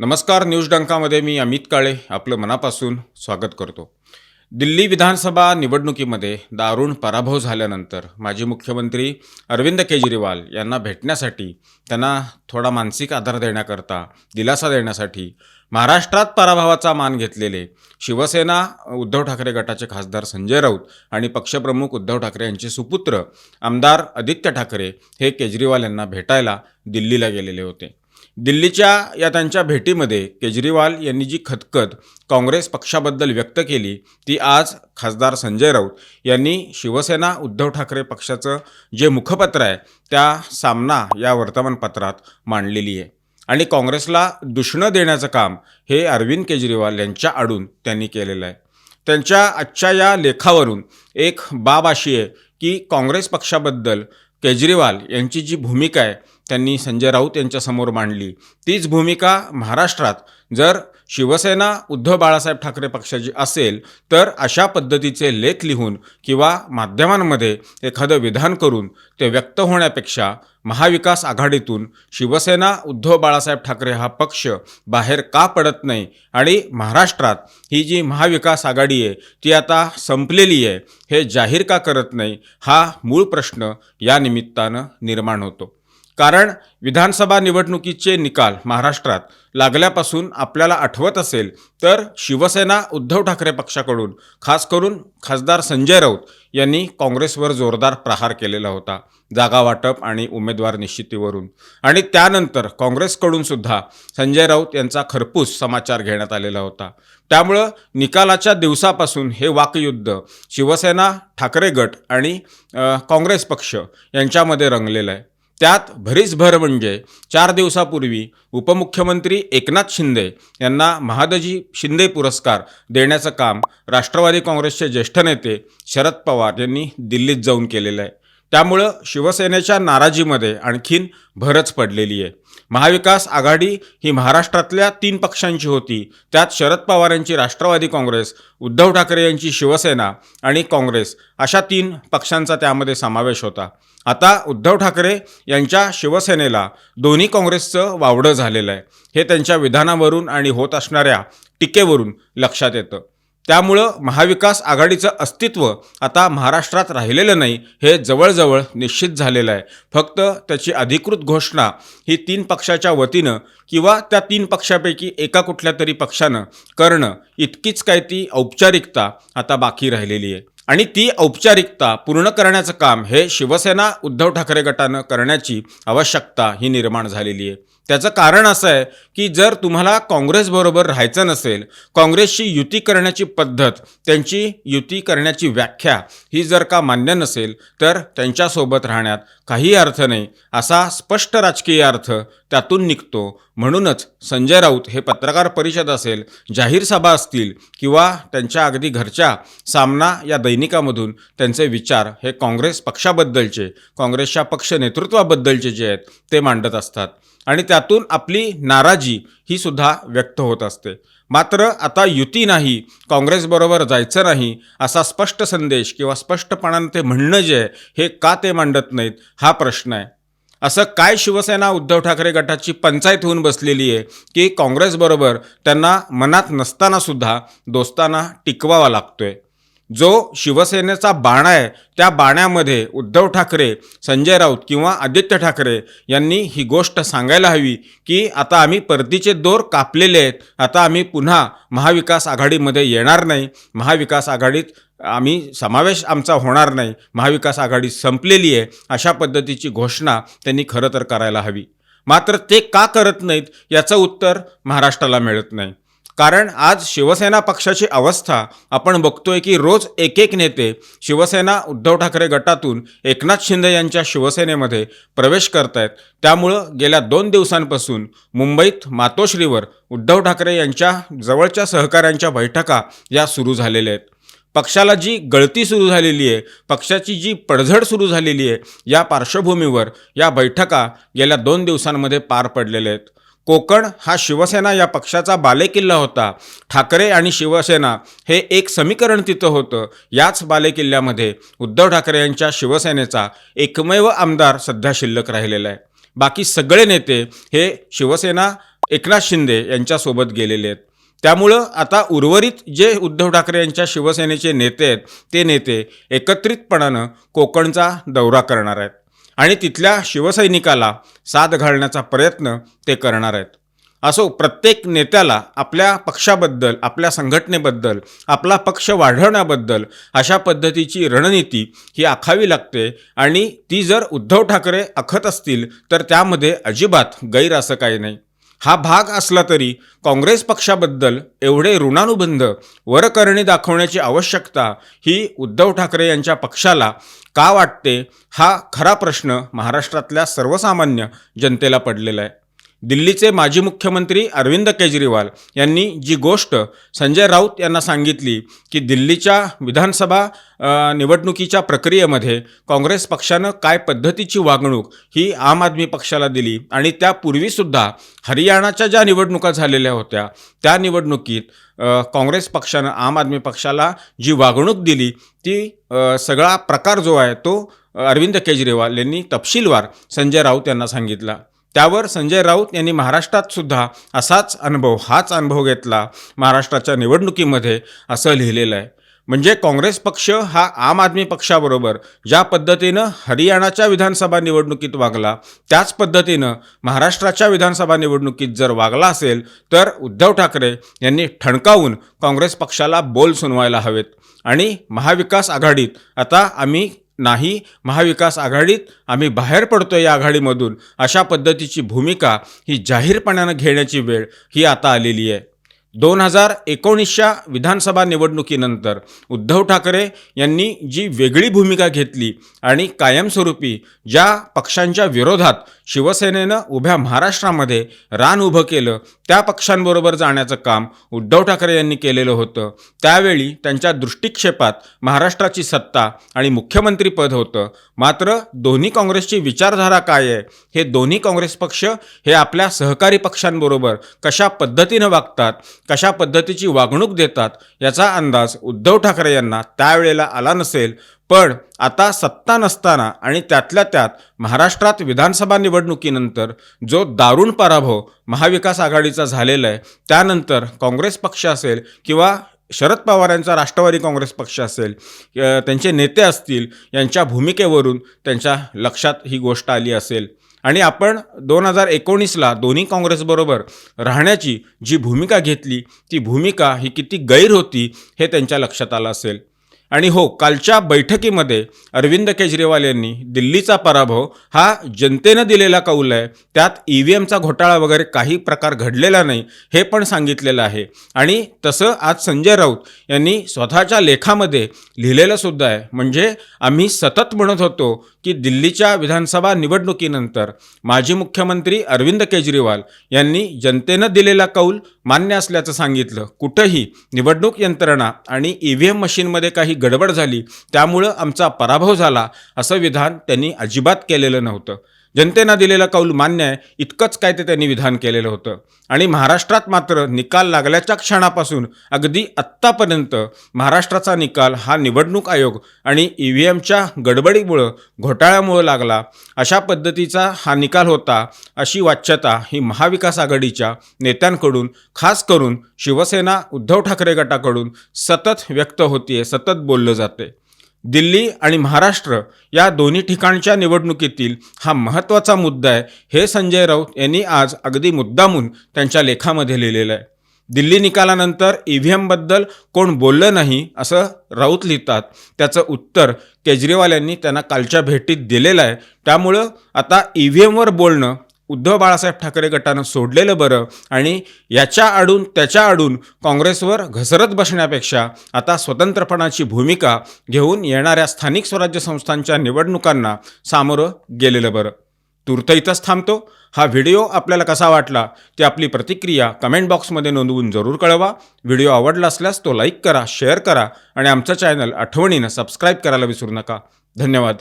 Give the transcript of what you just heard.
नमस्कार न्यूज डंकामध्ये मी अमित काळे आपलं मनापासून स्वागत करतो. दिल्ली विधानसभा निवडणुकीमध्ये दारुण पराभव झाल्यानंतर माजी मुख्यमंत्री अरविंद केजरीवाल यांना भेटण्यासाठी त्यांना थोडा मानसिक आधार देण्याकरता दिलासा देण्यासाठी महाराष्ट्रात पराभवाचा मान घेतलेले शिवसेना उद्धव ठाकरे गटाचे खासदार संजय राऊत आणि पक्षप्रमुख उद्धव ठाकरे यांचे सुपुत्र आमदार आदित्य ठाकरे हे केजरीवाल यांना भेटायला दिल्लीला गेलेले होते. दिल्लीच्या या त्यांच्या भेटीमध्ये केजरीवाल यांनी जी खतखत काँग्रेस पक्षाबद्दल व्यक्त केली ती आज खासदार संजय राऊत यांनी शिवसेना उद्धव ठाकरे पक्षाचं जे मुखपत्र आहे त्या सामना या वर्तमानपत्रात मांडलेली आहे. आणि काँग्रेसला दुष्ण देण्याचं काम हे अरविंद केजरीवाल यांच्या आडून त्यांनी केलेलं आहे. त्यांच्या आजच्या या लेखावरून एक बाब अशी आहे की काँग्रेस पक्षाबद्दल केजरीवाल यांची जी भूमिका आहे त्यांनी संजय राऊत यांच्यासमोर मांडली. तीच भूमिका महाराष्ट्रात जर शिवसेना उद्धव बाळासाहेब ठाकरे पक्षाची असेल तर अशा पद्धतीचे लेख लिहून किंवा माध्यमांमध्ये एखादं विधान करून ते व्यक्त होण्यापेक्षा महाविकास आघाडीतून शिवसेना उद्धव बाळासाहेब ठाकरे हा पक्ष बाहेर का पडत नाही आणि महाराष्ट्रात ही जी महाविकास आघाडी आहे ती आता संपलेली आहे हे जाहीर का करत नाही हा मूळ प्रश्न या निमित्तानं निर्माण होतो. कारण विधानसभा निवडणुकीचे निकाल महाराष्ट्रात लागल्यापासून आपल्याला आठवत असेल तर शिवसेना उद्धव ठाकरे पक्षाकडून खास करून खासदार संजय राऊत यांनी काँग्रेसवर जोरदार प्रहार केलेला होता जागा वाटप आणि उमेदवार निश्चितीवरून. आणि त्यानंतर काँग्रेसकडून सुद्धा संजय राऊत यांचा खरपूस समाचार घेण्यात आलेला होता. त्यामुळं निकालाच्या दिवसापासून हे वाकयुद्ध शिवसेना ठाकरे गट आणि काँग्रेस पक्ष यांच्यामध्ये रंगलेलं आहे. त्यात भरीच भर म्हणजे चार दिवसापूर्वी उपमुख्यमंत्री एकनाथ शिंदे यांना महादजी शिंदे पुरस्कार देण्याचं काम राष्ट्रवादी काँग्रेसचे ज्येष्ठ नेते शरद पवार यांनी दिल्लीत जाऊन केलेलं आहे. त्यामुळं शिवसेनेच्या नाराजीमध्ये आणखीन भरच पडलेली आहे. महाविकास आघाडी ही महाराष्ट्रातल्या तीन पक्षांची होती. त्यात शरद पवार यांची राष्ट्रवादी काँग्रेस उद्धव ठाकरे यांची शिवसेना आणि काँग्रेस अशा तीन पक्षांचा त्यामध्ये समावेश होता. आता उद्धव ठाकरे यांच्या शिवसेनेला दोन्ही काँग्रेसचं वावडं झालेलं आहे. हे त्यांच्या विधानावरून आणि होत असणाऱ्या टीकेवरून लक्षात येतं. त्यामुळं महाविकास आघाडीचं अस्तित्व आता महाराष्ट्रात राहिलेलं नाही हे जवळजवळ निश्चित झालेलं आहे. फक्त त्याची अधिकृत घोषणा ही तीन पक्षाच्या वतीनं किंवा त्या तीन पक्षापैकी एका कुठल्या तरी पक्षानं करणं इतकीच काय ती औपचारिकता आता बाकी राहिलेली आहे. आणि ती औपचारिकता पूर्ण करण्याचं काम हे शिवसेना उद्धव ठाकरे गटानं करण्याची आवश्यकता ही निर्माण झालेली आहे. त्याचं कारण असं आहे की जर तुम्हाला काँग्रेसबरोबर राहायचं नसेल काँग्रेसची युती करण्याची पद्धत त्यांची युती करण्याची व्याख्या ही जर का मान्य नसेल तर त्यांच्यासोबत राहण्यात काही अर्थ नाही असा स्पष्ट राजकीय अर्थ त्यातून निघतो. म्हणूनच संजय राऊत हे पत्रकार परिषद असेल जाहीर सभा असतील किंवा त्यांच्या अगदी घरच्या सामना या दैनिकामधून त्यांचे विचार हे काँग्रेस पक्षाबद्दलचे काँग्रेसच्या पक्ष नेतृत्वाबद्दलचे जे आहेत ते मांडत असतात. आणि त्यातून आपली नाराजी ही सुद्धा व्यक्त होत असते. मात्र आता युती नाही काँग्रेसबरोबर जायचं नाही असा स्पष्ट संदेश किंवा स्पष्टपणानं ते म्हणणं जे आहे हे का ते मांडत नाहीत हा प्रश्न आहे. असं काय शिवसेना उद्धव ठाकरे गटाची पंचायत होऊन बसलेली आहे की काँग्रेसबरोबर त्यांना मनात नसतानासुद्धा दोस्ताना टिकवावा लागतोय? जो शिवसेनेचा बाणा आहे त्या बाण्यामध्ये उद्धव ठाकरे संजय राऊत किंवा आदित्य ठाकरे यांनी ही गोष्ट सांगायला हवी की आता आम्ही परतीचे दोर कापलेले आहेत. आता आम्ही पुन्हा महाविकास आघाडीमध्ये येणार नाही. महाविकास आघाडीत आम्ही समावेश आमचा होणार नाही. महाविकास आघाडी संपलेली आहे. अशा पद्धतीची घोषणा त्यांनी खरं तर करायला हवी. मात्र ते का करत नाहीत याचं उत्तर महाराष्ट्राला मिळत नाही. कारण आज शिवसेना पक्षाची अवस्था आपण बघतोय की रोज एक एक नेते शिवसेना उद्धव ठाकरे गटातून एकनाथ शिंदे यांच्या शिवसेनेमध्ये प्रवेश करत आहेत त्यामुळं गेल्या दोन दिवसांपासून मुंबईत मातोश्रीवर उद्धव ठाकरे यांच्या जवळच्या सहकाऱ्यांच्या बैठका या सुरू झालेल्या आहेत. पक्षाला जी गळती सुरू झालेली आहे पक्षाची जी पडझड सुरू झालेली आहे या पार्श्वभूमीवर या बैठका गेल्या दोन दिवसांमध्ये पार पडलेल्या आहेत. कोकण हा शिवसेना या पक्षाचा बालेकिल्ला होता. ठाकरे आणि शिवसेना हे एक समीकरण तिथं होतं. याच बालेकिल्ल्यामध्ये उद्धव ठाकरे यांच्या शिवसेनेचा एकमेव आमदार सध्या शिल्लक राहिलेला आहे. बाकी सगळे नेते हे शिवसेना एकनाथ शिंदे यांच्यासोबत गेलेले आहेत. त्यामुळं आता उर्वरित जे उद्धव ठाकरे यांच्या शिवसेनेचे नेते आहेत ते नेते एकत्रितपणानं कोकणचा दौरा करणार आहेत. आणि तिथल्या शिवसैनिकाला साथ घालण्याचा प्रयत्न ते करणार आहेत. असो प्रत्येक नेत्याला आपल्या पक्षाबद्दल आपल्या संघटनेबद्दल आपला पक्ष वाढवण्याबद्दल अशा पद्धतीची रणनीती ही आखावी लागते आणि ती जर उद्धव ठाकरे आखत असतील तर त्यामध्ये अजिबात गैर असं काही नाही. हा भाग असला तरी काँग्रेस पक्षाबद्दल एवढे ऋणानुबंध वरकरणी दाखवण्याची आवश्यकता ही उद्धव ठाकरे यांच्या पक्षाला का वाटते? हा खरा प्रश्न महाराष्ट्रातल्या सर्वसामान्य जनतेला पडलेला आहे. दिल्लीचे माजी मुख्यमंत्री अरविंद केजरीवाल यांनी जी गोष्ट संजय राऊत यांना सांगितली की दिल्लीच्या विधानसभा निवडणुकीच्या प्रक्रियेमध्ये काँग्रेस पक्षानं काय पद्धतीची वागणूक ही आम आदमी पक्षाला दिली आणि त्यापूर्वीसुद्धा हरियाणाच्या ज्या निवडणुका झालेल्या होत्या त्या निवडणुकीत काँग्रेस पक्षानं आम आदमी पक्षाला जी वागणूक दिली ती सगळा प्रकार जो आहे तो अरविंद केजरीवाल यांनी तपशीलवार संजय राऊत यांना सांगितला. त्यावर संजय राऊत यांनी महाराष्ट्रात सुद्धा असाच अनुभव हाच अनुभव घेतला महाराष्ट्राच्या निवडणुकीमध्ये असं लिहिलेलं आहे. म्हणजे काँग्रेस पक्ष हा आम आदमी पक्षाबरोबर ज्या पद्धतीनं हरियाणाच्या विधानसभा निवडणुकीत वागला त्याच पद्धतीनं महाराष्ट्राच्या विधानसभा निवडणुकीत जर वागला असेल तर उद्धव ठाकरे यांनी ठणकावून काँग्रेस पक्षाला बोल सुनवायला हवेत. आणि महाविकास आघाडीत आता आम्ही नाही महाविकास आघाडीत आम्ही बाहेर पडतो या आघाडीमधून. अशा पद्धतीची भूमिका ही जाहीरपणानं घेण्याची वेळ ही आता आलेली आहे. दोन हजार एकोणीसच्या विधानसभा निवडणुकीनंतर उद्धव ठाकरे यांनी जी वेगळी भूमिका घेतली आणि कायमस्वरूपी ज्या पक्षांच्या विरोधात शिवसेनेनं उभ्या महाराष्ट्रामध्ये रान उभं केलं त्या पक्षांबरोबर जाण्याचं काम उद्धव ठाकरे यांनी केलेलं होतं. त्यावेळी त्यांच्या दृष्टिक्षेपात महाराष्ट्राची सत्ता आणि मुख्यमंत्रीपद होतं. मात्र दोन्ही काँग्रेसची विचारधारा काय आहे? हे दोन्ही काँग्रेस पक्ष हे आपल्या सहकारी पक्षांबरोबर कशा पद्धतीनं वागतात? कशा पद्धतीची वागणूक देतात याचा अंदाज उद्धव ठाकरे यांना त्यावेळेला आला नसेल. पण आता सत्ता नसताना आणि त्यातल्या त्यात महाराष्ट्रात विधानसभा निवडणुकीनंतर जो दारुण पराभव महाविकास आघाडीचा झालेला आहे त्यानंतर काँग्रेस पक्ष असेल किंवा शरद पवार यांचा राष्ट्रवादी काँग्रेस पक्ष असेल त्यांचे नेते असतील यांच्या भूमिकेवरून त्यांच्या लक्षात ही गोष्ट आली असेल. आणि आपण दोन हजार एकोणीसला दोन्ही काँग्रेसबरोबर राहण्याची जी भूमिका घेतली ती भूमिका ही किती गैर होती हे त्यांच्या लक्षात आलं असेल. आणि हो कालच्या बैठकीमध्ये अरविंद केजरीवाल यांनी दिल्लीचा पराभव हा जनतेनं दिलेला कौल आहे. त्यात ई व्ही एमचा घोटाळा वगैरे काही प्रकार घडलेला नाही हे पण सांगितलेलं आहे. आणि तसं आज संजय राऊत यांनी स्वतःच्या लेखामध्ये लिहिलेलं सुद्धा आहे. म्हणजे आम्ही सतत म्हणत होतो की दिल्लीच्या विधानसभा निवडणुकीनंतर माजी मुख्यमंत्री अरविंद केजरीवाल यांनी जनतेनं दिलेला कौल मान्य असल्याचं सांगितलं. कुठंही निवडणूक यंत्रणा आणि ई व्ही एम मशीनमध्ये काही गडबड झाली त्यामुळं आमचा पराभव झाला असं विधान त्यांनी अजिबात केलेलं नव्हतं. जनतेनं दिलेला कौल मान्य आहे. इतकंच काय ते त्यांनी विधान केलेलं होतं. आणि महाराष्ट्रात मात्र निकाल लागल्याच्या क्षणापासून अगदी आत्तापर्यंत महाराष्ट्राचा निकाल हा निवडणूक आयोग आणि ई व्ही एमच्या गडबडीमुळं घोटाळ्यामुळं लागला. अशा पद्धतीचा हा निकाल होता अशी वाच्यता ही महाविकास आघाडीच्या नेत्यांकडून खास करून शिवसेना उद्धव ठाकरे गटाकडून सतत व्यक्त होतीये सतत बोललं जाते दिल्ली आणि महाराष्ट्र या दोन्ही ठिकाणच्या निवडणुकीतील हा महत्त्वाचा मुद्दा आहे हे संजय राऊत यांनी आज अगदी मुद्दामून त्यांच्या लेखामध्ये लिहिलेलं आहे. दिल्ली निकालानंतर ई व्ही एमबद्दल कोण बोललं नाही असं राऊत लिहितात. त्याचं उत्तर केजरीवाल यांनी त्यांना कालच्या भेटीत दिलेलं आहे. त्यामुळं आता ई व्ही एमवर बोलणं उद्धव बाळासाहेब ठाकरे गटानं सोडलेलं बरं आणि याच्या आडून त्याच्या आडून काँग्रेसवर घसरत बसण्यापेक्षा आता स्वतंत्रपणाची भूमिका घेऊन येणाऱ्या स्थानिक स्वराज्य संस्थांच्या निवडणुकांना सामोरं गेलेलं बरं. तूर्त इथंच थांबतो. हा व्हिडिओ आपल्याला कसा वाटला ती आपली प्रतिक्रिया कमेंट बॉक्समध्ये नोंदवून जरूर कळवा. व्हिडिओ आवडला असल्यास तो लाईक करा शेअर करा आणि आमचं चॅनल आठवणीनं सबस्क्राईब करायला विसरू नका. धन्यवाद.